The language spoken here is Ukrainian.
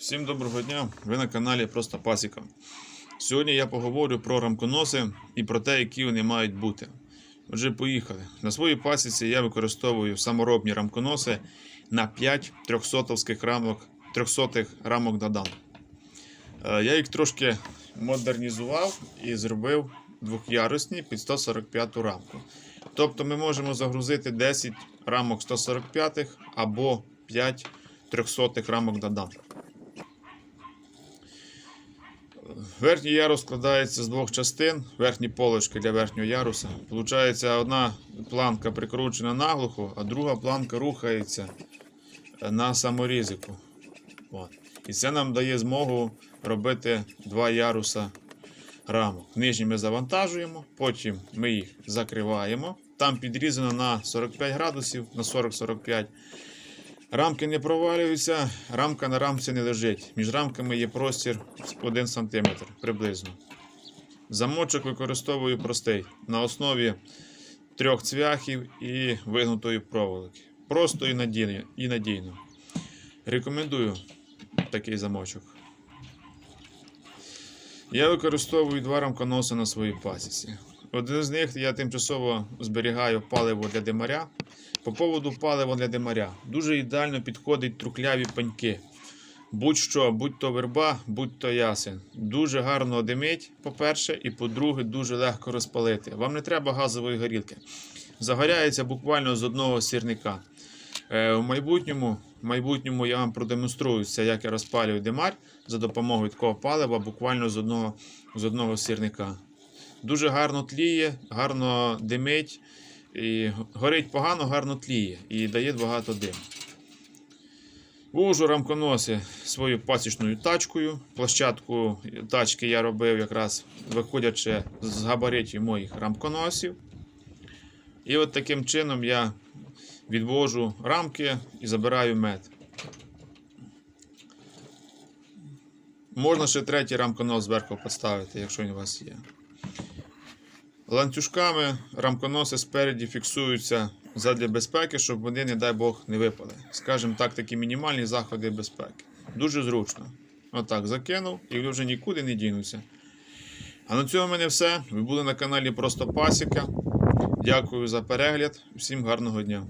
Всім доброго дня! Ви на каналі Просто Пасіка. Сьогодні я поговорю про рамконоси і про те, які вони мають бути. Отже, поїхали. На своїй пасіці я використовую саморобні рамконоси на 5 трьохсотовських рамок, 300 рамок Дадан. Е, Я їх трошки модернізував і зробив двохярусні під 145 рамку. Тобто ми можемо загрузити 10 рамок 145 або 5 300 рамок Дадан. Верхній ярус складається з двох частин, верхні полочки для верхнього яруса. Получається, одна планка прикручена наглухо, а друга планка рухається на саморізику. От. І це нам дає змогу робити два яруса рамок. Нижні ми завантажуємо, потім ми їх закриваємо. Там підрізано на 45 градусів, на 40-45. Рамки не провалюються, рамка на рамці не лежить. Між рамками є простір 1 см приблизно. Замочок використовую простий на основі трьох цвяхів і вигнутої проволоки. Просто і надійно. І надійно. Рекомендую такий замочок. Я використовую два рамконоси на своїй пасіці. Один з них я тимчасово зберігаю паливо для димаря. По поводу палива для димаря. Дуже ідеально підходять трухляві пеньки. Будь-що, будь-то верба, будь-то ясен. Дуже гарно димить, по-перше, і по-друге, дуже легко розпалити. Вам не треба газової горілки. Загоряється буквально з одного сірника. Е, в, майбутньому, в майбутньому я вам продемонструю це, як я розпалюю димар за допомогою такого палива, буквально з одного, з одного сірника. Дуже гарно тліє, гарно димить. І горить погано, гарно тліє і дає багато диму. Вожу рамконоси своєю пасічною тачкою. Площадку тачки я робив якраз виходячи з габаритів моїх рамконосів. І от таким чином я відвожу рамки і забираю мед. Можна ще третій рамконос зверху поставити, якщо він у вас є. Ланцюжками рамконоси спереді фіксуються задля безпеки, щоб вони, не дай Бог, не випали. Скажімо так, такі мінімальні заходи безпеки. Дуже зручно. Отак, закинув і вже нікуди не дінуться. А на цьому в мене все. Ви були на каналі Просто Пасіка. Дякую за перегляд. Всім гарного дня.